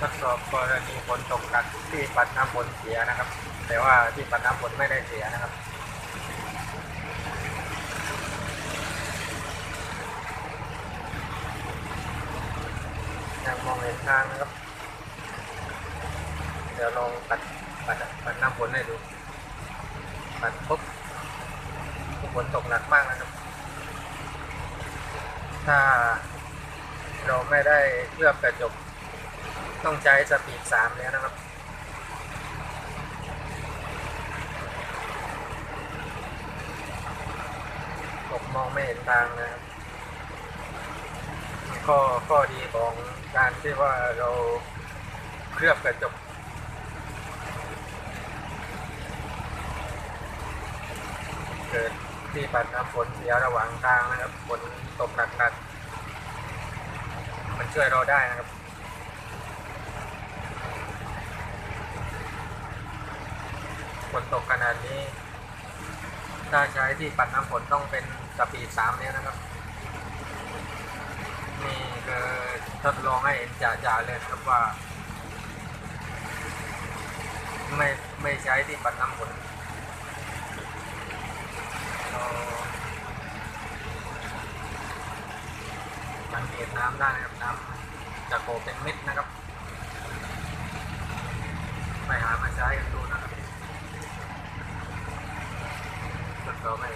ทดสอบกรณีฝนตกหนักที่ปัดน้ำฝนเสียนะครับ แต่ว่าที่ปัดน้ำฝนไม่ได้เสียนะครับยังมองเห็นทางนะครับ เดี๋ยวลองปัดปัดปัดน้ำฝนให้ดู ปัดปุ๊บฝนตกหนักมากนะครับ ถ้าเราไม่ได้เคลือบกระจก ต้องใช้สปีดสามแล้วนะครับ ผมมองไม่เห็นทางนะครับข้อข้อดีของการที่ว่าเราเคลือบกระจกเกิดที่ปัดน้ำฝนเสียระหว่างทางนะครับฝนตกหนักๆมันช่วยเราได้นะครับ ฝนตกขนาดนี้ ถ้าใช้ที่ปัดน้ำฝนต้องเป็นสปีสามเนี่ยนะครับ นี่คือทดลองให้เห็นจ่าๆเลยนะครับว่า ไม่ไม่ใช้ที่ปัดน้ำฝนเราสังเกตน้ำได้นะครับน้ำจะโกเป็นเม็ดนะครับ เราไม่